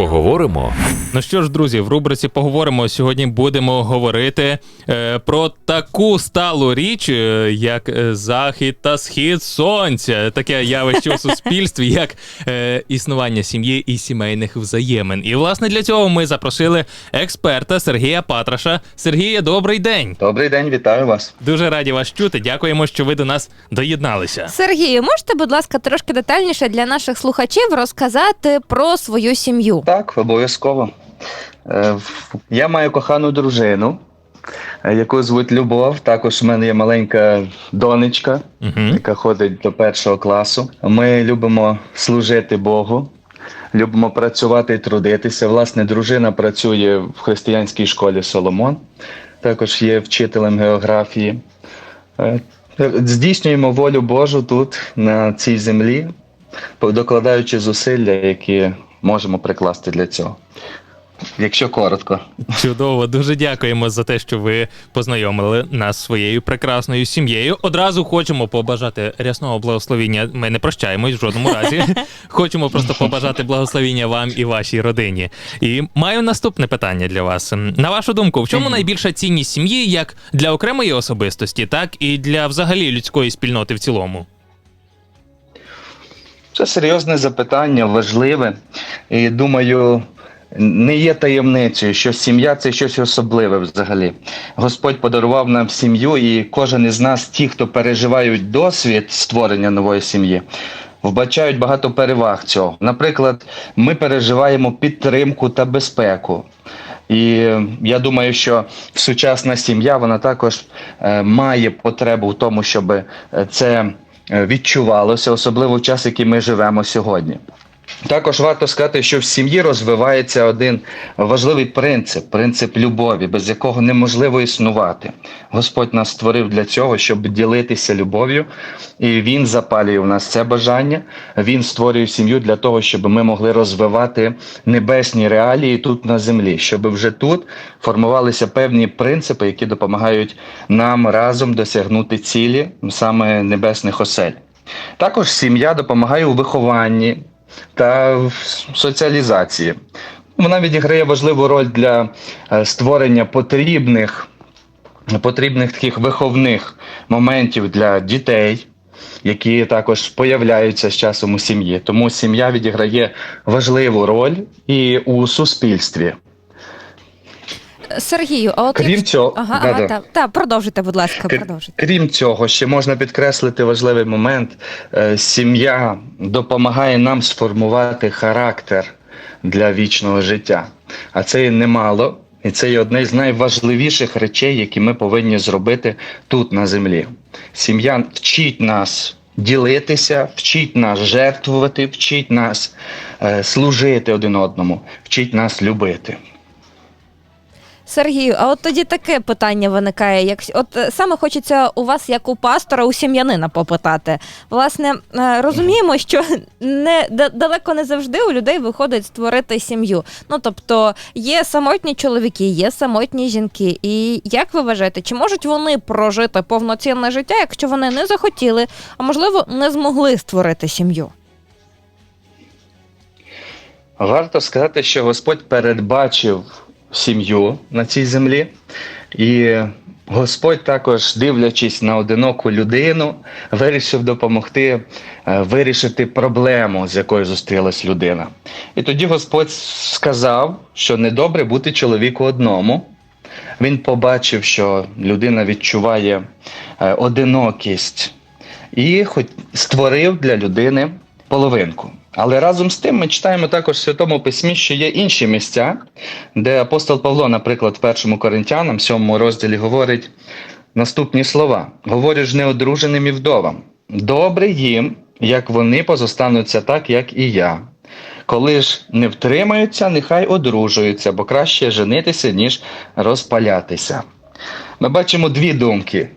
Поговоримо. Ну що ж, друзі, в рубриці поговоримо. Сьогодні будемо говорити е, про таку сталу річ, е, як е, захід та схід сонця, таке явище у суспільстві, як е, існування сім'ї і сімейних взаємин. І власне для цього ми запросили експерта Сергія Патраша. Сергія, добрий день. Добрий день, вітаю вас. Дуже раді вас чути. Дякуємо, що ви до нас доєдналися. Сергію, можете, будь ласка, трошки детальніше для наших слухачів розказати про свою сім'ю? Так, обов'язково. Е, Я маю кохану дружину, е, яку звуть Любов. Також в мене є маленька донечка, яка ходить до першого класу. Ми любимо служити Богу, любимо працювати і трудитися. Власне, дружина працює в християнській школі Соломон, також є вчителем географії. Е, Здійснюємо волю Божу тут, на цій землі, докладаючи зусилля, які можемо прикласти для цього. Якщо коротко. Чудово, дуже дякуємо за те, що ви познайомили нас своєю прекрасною сім'єю. Одразу хочемо побажати рясного благословіння. Ми не прощаємось в жодному разі. Хочемо просто побажати благословіння вам і вашій родині. І маю наступне питання для вас. На вашу думку, в чому найбільша цінність сім'ї як для окремої особистості, так і для взагалі людської спільноти в цілому? Це серйозне запитання, важливе. І думаю, не є таємницею, що сім'я це щось особливе взагалі. Господь подарував нам сім'ю, і кожен із нас, ті, хто переживають досвід створення нової сім'ї, вбачають багато переваг цього. Наприклад, ми переживаємо підтримку та безпеку. І я думаю, що сучасна сім'я вона також е, має потребу в тому, щоб е, це відчувалося, особливо в час, який ми живемо сьогодні. Також варто сказати, що в сім'ї розвивається один важливий принцип принцип любові, без якого неможливо існувати. Господь нас створив для цього, щоб ділитися любов'ю, і Він запалює в нас це бажання. Він створює сім'ю для того, щоб ми могли розвивати небесні реалії тут на землі, щоб вже тут формувалися певні принципи, які допомагають нам разом досягнути цілі саме небесних осель. Також сім'я допомагає у вихованні та соціалізації. Вона відіграє важливу роль для е, створення потрібних, потрібних таких виховних моментів для дітей, які також появляються з часом у сім'ї. Тому сім'я відіграє важливу роль і у суспільстві. Сергію, а от Крім якщо- цього, ага, да-да. та, та, продовжуйте, будь ласка, продовжуйте. Крім цього, ще можна підкреслити важливий момент. Е, Сім'я допомагає нам сформувати характер для вічного життя. А це є немало, і це є одне з найважливіших речей, які ми повинні зробити тут на землі. Сім'я вчить нас. Ділитися, вчить нас жертвувати, вчить нас е, служити один одному, вчить нас любити. Сергію, а от тоді таке питання виникає. Як от е, саме хочеться у вас, як у пастора, у сім'янина попитати. Власне, е, розуміємо, що не далеко не завжди у людей виходить створити сім'ю. Ну тобто є самотні чоловіки, є самотні жінки. І як ви вважаєте, чи можуть вони прожити повноцінне життя, якщо вони не захотіли, а можливо не змогли створити сім'ю? Варто сказати, що Господь передбачив сім'ю на цій землі, і Господь також, дивлячись на одиноку людину, вирішив допомогти е, вирішити проблему, з якою зустрілась людина. І тоді Господь сказав, що недобре бути чоловіку одному. Він побачив, що людина відчуває е, одинокість і створив для людини половинку. Але разом з тим ми читаємо також в Святому Письмі, що є інші місця, де апостол Павло, наприклад, в першому Коринтянам, сьомому розділі, говорить наступні слова: говорю ж неодруженим і вдовам. Добре їм, як вони позостануться так, як і я. Коли ж не втримаються, нехай одружуються, бо краще женитися, ніж розпалятися. Ми бачимо дві думки.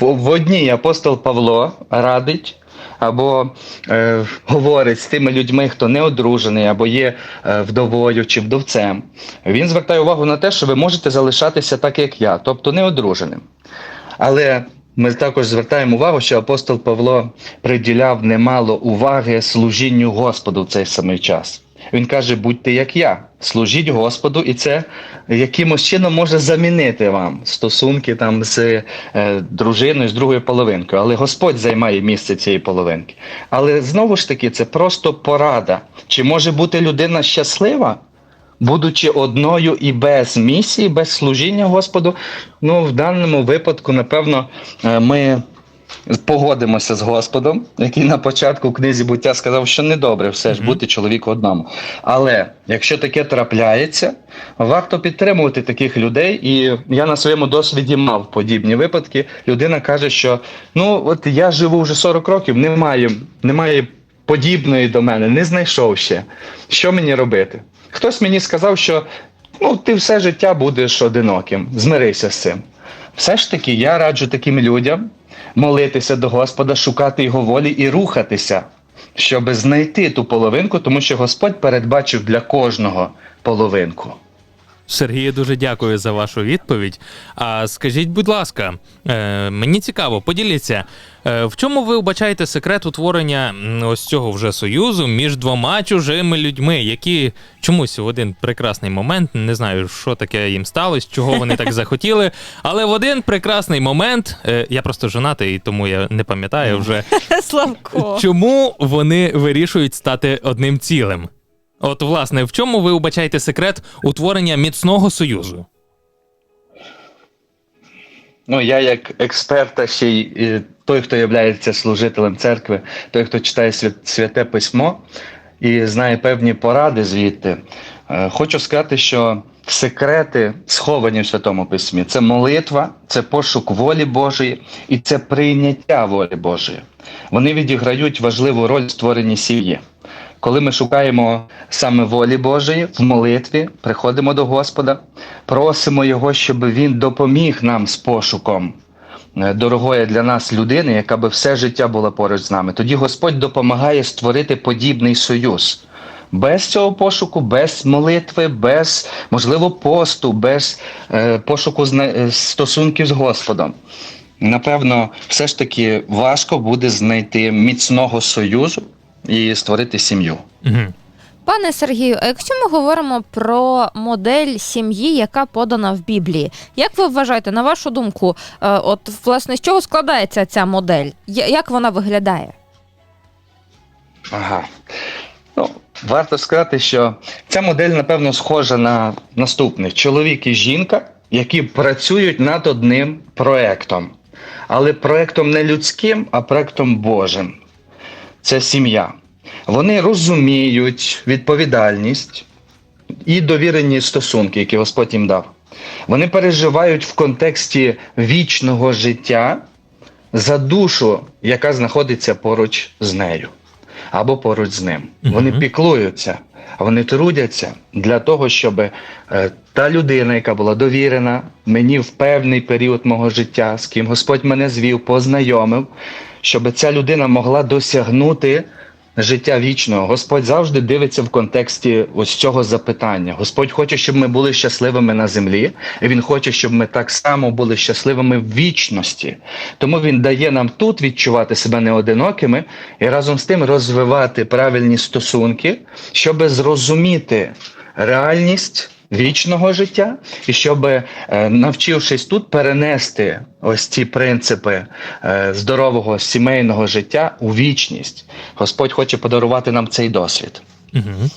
В одній апостол Павло радить або е, говорить з тими людьми, хто не одружений, або є е, вдовою чи вдовцем. Він звертає увагу на те, що ви можете залишатися так, як я, тобто неодруженим. Але ми також звертаємо увагу, що апостол Павло приділяв немало уваги служінню Господу в цей самий час. Він каже: будьте як я, служіть Господу, і це якимось чином може замінити вам стосунки там з е, дружиною, з другою половинкою. Але Господь займає місце цієї половинки. Але знову ж таки, це просто порада. Чи може бути людина щаслива? Будучи одною і без місії, без служіння Господу, ну в даному випадку, напевно, е, ми погодимося з Господом, який на початку в книзі буття сказав, що недобре все ж бути чоловіку одному. Але якщо таке трапляється, варто підтримувати таких людей. І я на своєму досвіді мав подібні випадки. Людина каже, що ну от я живу вже 40 років, немає, немає подібної до мене, не знайшов ще. Що мені робити? Хтось мені сказав, що ну, ти все життя будеш одиноким, змирися з цим. Все ж таки, я раджу таким людям молитися до Господа, шукати його волі і рухатися, щоб знайти ту половинку, тому що Господь передбачив для кожного половинку. Сергію, дуже дякую за вашу відповідь. А скажіть, будь ласка, е, мені цікаво, поділіться, е, в чому ви вбачаєте секрет утворення ось цього вже союзу між двома чужими людьми, які чомусь в один прекрасний момент, не знаю, що таке їм сталося, чого вони так захотіли, але в один прекрасний момент, е, я просто женатий, тому я не пам'ятаю вже, Славко. чому вони вирішують стати одним цілим. От, власне, в чому ви вбачаєте секрет утворення міцного союзу? Ну, я як експерт, а ще й той, хто є служителем церкви, той, хто читає свят- святе письмо і знає певні поради звідти, е, хочу сказати, що секрети сховані в святому письмі це молитва, це пошук волі Божої і це прийняття волі Божої. Вони відіграють важливу роль в створенні сім'ї. Коли ми шукаємо саме волі Божої в молитві, приходимо до Господа, просимо Його, щоб Він допоміг нам з пошуком е, дорогої для нас людини, яка би все життя була поруч з нами. Тоді Господь допомагає створити подібний союз. Без цього пошуку, без молитви, без можливо посту, без е, пошуку зна- е, стосунків з Господом. Напевно, все ж таки важко буде знайти міцного союзу і створити сім'ю. Угу. Пане Сергію, а якщо ми говоримо про модель сім'ї, яка подана в Біблії, як ви вважаєте, на вашу думку, е, от власне з чого складається ця модель? Як вона виглядає? Ага. Ну, варто сказати, що ця модель, напевно, схожа на наступних: чоловік і жінка, які працюють над одним проектом. Але проектом не людським, а проектом Божим. Це сім'я. Вони розуміють відповідальність і довірені стосунки, які Господь їм дав. Вони переживають в контексті вічного життя за душу, яка знаходиться поруч з нею або поруч з ним. Вони піклуються, вони трудяться для того, щоб е, та людина, яка була довірена мені в певний період мого життя, з ким Господь мене звів, познайомив, щоб ця людина могла досягнути. Життя вічного Господь завжди дивиться в контексті ось цього запитання. Господь хоче, щоб ми були щасливими на землі, і Він хоче, щоб ми так само були щасливими в вічності. Тому Він дає нам тут відчувати себе неодинокими і разом з тим розвивати правильні стосунки, щоб зрозуміти реальність вічного життя, і щоб, е, навчившись тут, перенести ось ці принципи е, здорового сімейного життя у вічність. Господь хоче подарувати нам цей досвід. Угу.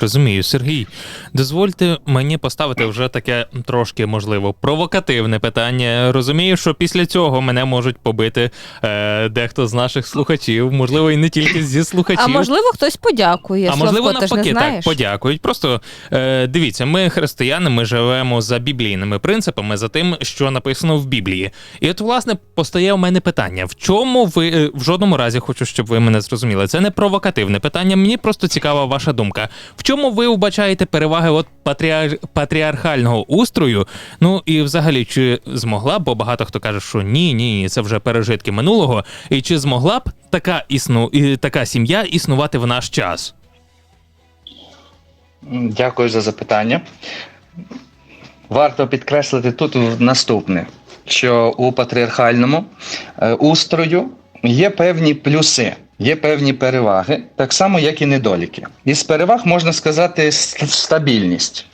Розумію, Сергій. Дозвольте мені поставити вже таке трошки, можливо, провокативне питання. Розумію, що після цього мене можуть побити е, дехто з наших слухачів, можливо, і не тільки зі слухачів. А можливо, хтось подякує. А можливо, Славко, навпаки, так, подякують. Просто е, дивіться, ми християни, ми живемо за біблійними принципами, за тим, що написано в Біблії. І от, власне, постає у мене питання: в чому ви е, в жодному разі хочу, щоб ви мене зрозуміли? Це не провокативне питання. Мені просто цікава ваша думка. В чому ви вбачаєте переваги от патріар... патріархального устрою? Ну і взагалі, чи змогла б, бо багато хто каже, що ні, ні, це вже пережитки минулого. І чи змогла б така існу... така сім'я існувати в наш час? Дякую за запитання. Варто підкреслити тут наступне: що у патріархальному е, устрою є певні плюси, є певні переваги, так само, як і недоліки. Із переваг можна сказати стабільність.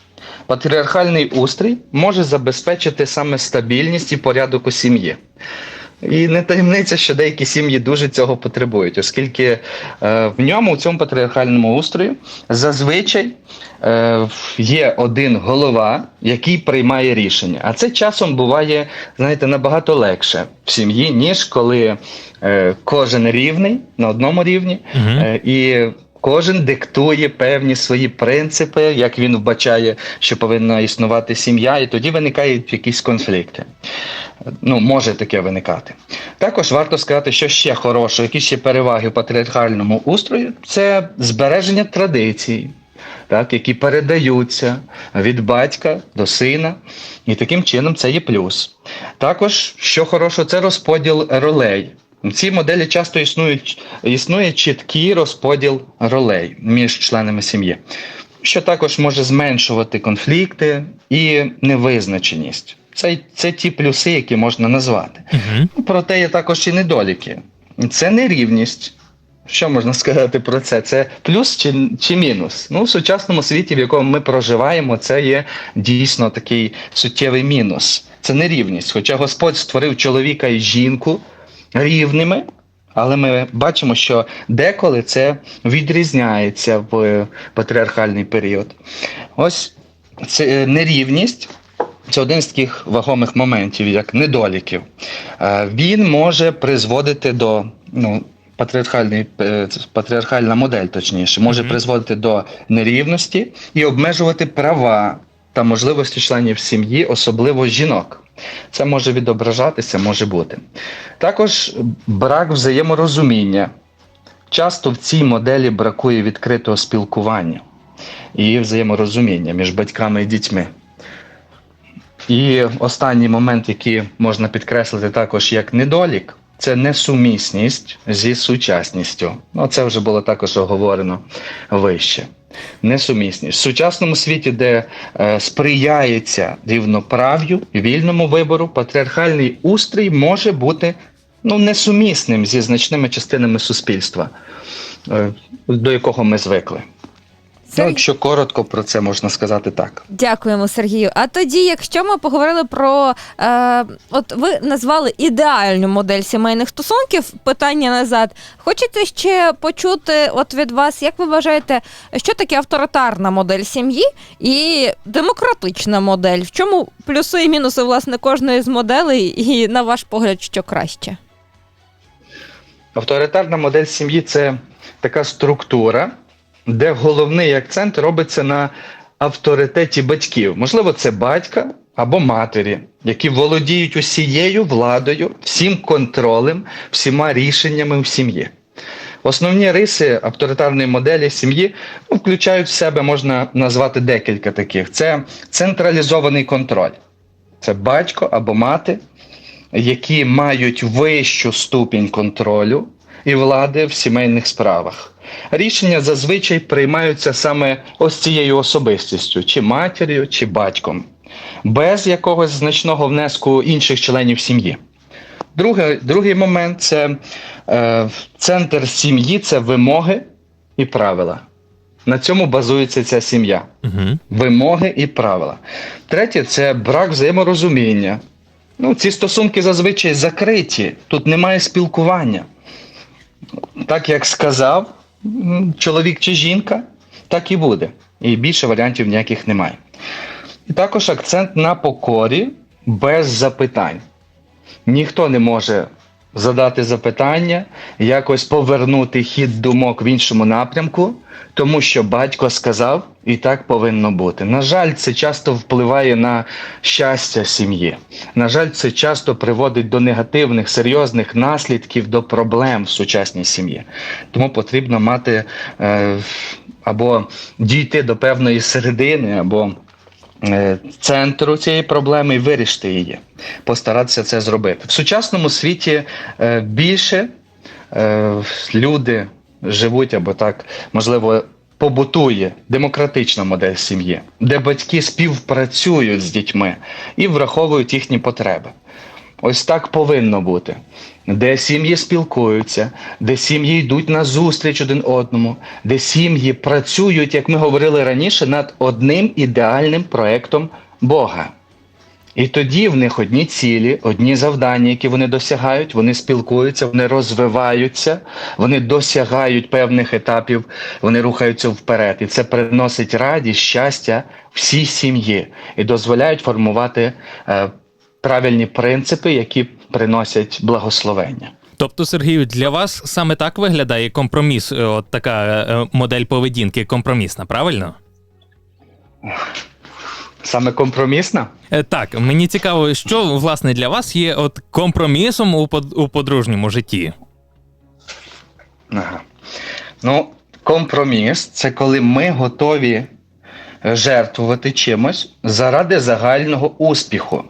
Патріархальний устрій може забезпечити саме стабільність і порядок у сім'ї. І не таємниця, що деякі сім'ї дуже цього потребують, оскільки е, в ньому, у цьому патріархальному устрої, зазвичай е, є один голова, який приймає рішення. А це часом буває, знаєте, набагато легше в сім'ї, ніж коли е, кожен рівний на одному рівні, Мгм. е, і кожен диктує певні свої принципи, як він вбачає, що повинна існувати сім'я, і тоді виникають якісь конфлікти. Ну, може таке виникати. Також варто сказати, що ще хороше, які ще переваги в патріархальному устрої це збереження традицій, так, які передаються від батька до сина, і таким чином це є плюс. Також, що хороше, це розподіл ролей. В цій моделі часто існують, існує чіткий розподіл ролей між членами сім'ї, що також може зменшувати конфлікти і невизначеність. Це, це ті плюси, які можна назвати. Ну, Проте є також і недоліки. Це нерівність. Що можна сказати про це? Це плюс чи, чи мінус? Ну, в сучасному світі, в якому ми проживаємо, це є дійсно такий суттєвий мінус. Це нерівність. Хоча Господь створив чоловіка і жінку рівними, але ми бачимо, що деколи це відрізняється в патріархальний період. Ось це нерівність. Це один з таких вагомих моментів, як недоліків. Е, Він може призводити до ну, патріархальний, е, патріархальна модель, точніше, може Мгм. призводити до нерівності і обмежувати права та можливості членів сім'ї, особливо жінок. Це може відображатися, може бути. Також брак взаєморозуміння. Часто в цій моделі бракує відкритого спілкування і взаєморозуміння між батьками і дітьми. І останній момент, який можна підкреслити також як недолік, це несумісність зі сучасністю. Ну, це вже було також оговорено вище. Несумісність. В сучасному світі, де е, сприяється рівноправ'ю, вільному вибору, патріархальний устрій може бути ну, несумісним зі значними частинами суспільства, е, до якого ми звикли. Ну, Сергій- якщо коротко про це можна сказати так. Дякуємо, Сергію. А тоді, якщо ми поговорили про е, от ви назвали ідеальну модель сімейних стосунків, питання назад. Хочете ще почути от від вас, як ви вважаєте, що таке авторитарна модель сім'ї і демократична модель? В чому плюси і мінуси власне кожної з моделей, і на ваш погляд, що краще? Авторитарна модель сім'ї це така структура, де головний акцент робиться на авторитеті батьків. Можливо, це батька або матері, які володіють усією владою, всім контролем, всіма рішеннями в сім'ї. Основні риси авторитарної моделі сім'ї ну, включають в себе, можна назвати декілька таких: це централізований контроль. Це батько або мати, які мають вищу ступінь контролю і влади в сімейних справах. Рішення зазвичай приймаються саме ось цією особистістю, чи матір'ю, чи батьком, без якогось значного внеску інших членів сім'ї. Другий, другий момент це е, центр сім'ї це вимоги і правила. На цьому базується ця сім'я Мгм. вимоги і правила. Третє це брак взаєморозуміння. Ну, ці стосунки зазвичай закриті, тут немає спілкування. Так як сказав чоловік чи жінка, так і буде. І більше варіантів ніяких немає. І також акцент на покорі без запитань. Ніхто не може задати запитання, якось повернути хід думок в іншому напрямку, тому що батько сказав, і так повинно бути. На жаль, це часто впливає на щастя сім'ї. На жаль, це часто приводить до негативних, серйозних наслідків, до проблем в сучасній сім'ї. Тому потрібно мати е, або дійти до певної середини, або центру цієї проблеми і вирішити її, постаратися це зробити. В сучасному світі е, більше е, люди живуть або так, можливо, побутує демократична модель сім'ї, де батьки співпрацюють з дітьми і враховують їхні потреби. Ось так повинно бути. Де сім'ї спілкуються, де сім'ї йдуть на зустріч один одному, де сім'ї працюють, як ми говорили раніше, над одним ідеальним проектом Бога. І тоді в них одні цілі, одні завдання, які вони досягають, вони спілкуються, вони розвиваються, вони досягають певних етапів, вони рухаються вперед. І це приносить радість, щастя всій сім'ї і дозволяють формувати е, правильні принципи, які приносять благословення. Тобто, Сергію, для вас саме так виглядає компроміс, е, от така е, модель поведінки компромісна, правильно? Саме компромісна? Е, Так, мені цікаво, що власне для вас є от компромісом у подружньому житті. Ага. Ну, компроміс це коли ми готові жертвувати чимось заради загального успіху,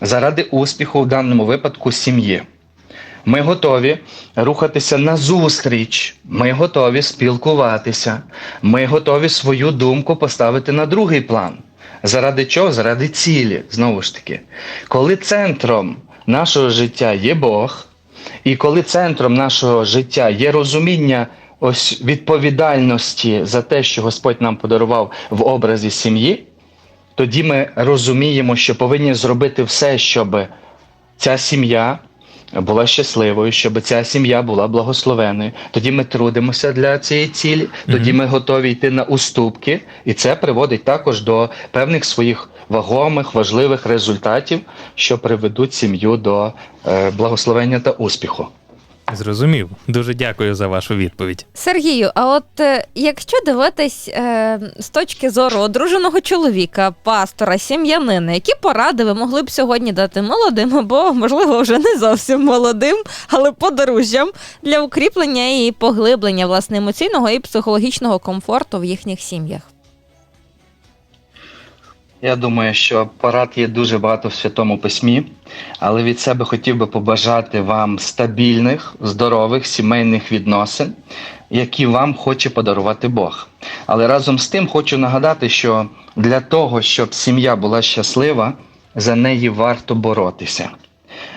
заради успіху в даному випадку сім'ї. Ми готові рухатися назустріч, ми готові спілкуватися, ми готові свою думку поставити на другий план. Заради чого? Заради цілі, знову ж таки. Коли центром нашого життя є Бог, і коли центром нашого життя є розуміння ось відповідальності за те, що Господь нам подарував в образі сім'ї, тоді ми розуміємо, що повинні зробити все, щоб ця сім'я була щасливою, щоб ця сім'я була благословеною. Тоді ми трудимося для цієї цілі, тоді ми готові йти на уступки, і це приводить також до певних своїх вагомих, важливих результатів, що приведуть сім'ю до е, благословення та успіху. Зрозумів. Дуже дякую за вашу відповідь. Сергію, а от е, якщо дивитись е, з точки зору одруженого чоловіка, пастора, сім'янина, які поради ви могли б сьогодні дати молодим, або можливо вже не зовсім молодим, але подружжям для укріплення і поглиблення власне емоційного і психологічного комфорту в їхніх сім'ях? Я думаю, що порад є дуже багато в святому письмі, але від себе хотів би побажати вам стабільних, здорових сімейних відносин, які вам хоче подарувати Бог. Але разом з тим хочу нагадати, що для того, щоб сім'я була щаслива, за неї варто боротися.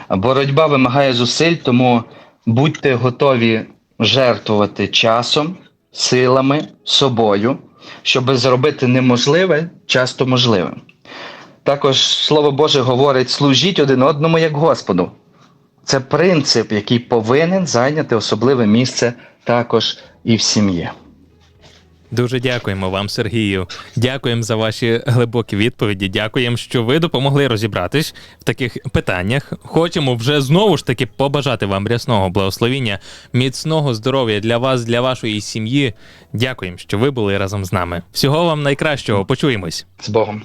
Боротьба вимагає зусиль, тому будьте готові жертвувати часом, силами, собою, щоб зробити неможливе часто можливим. Також Слово Боже говорить: служіть один одному як Господу. Це принцип, який повинен зайняти особливе місце також і в сім'ї. Дуже дякуємо вам, Сергію. Дякуємо за ваші глибокі відповіді. Дякуємо, що ви допомогли розібратись в таких питаннях. Хочемо вже знову ж таки побажати вам рясного благословіння, міцного здоров'я для вас, для вашої сім'ї. Дякуємо, що ви були разом з нами. Всього вам найкращого. Почуємось. З Богом.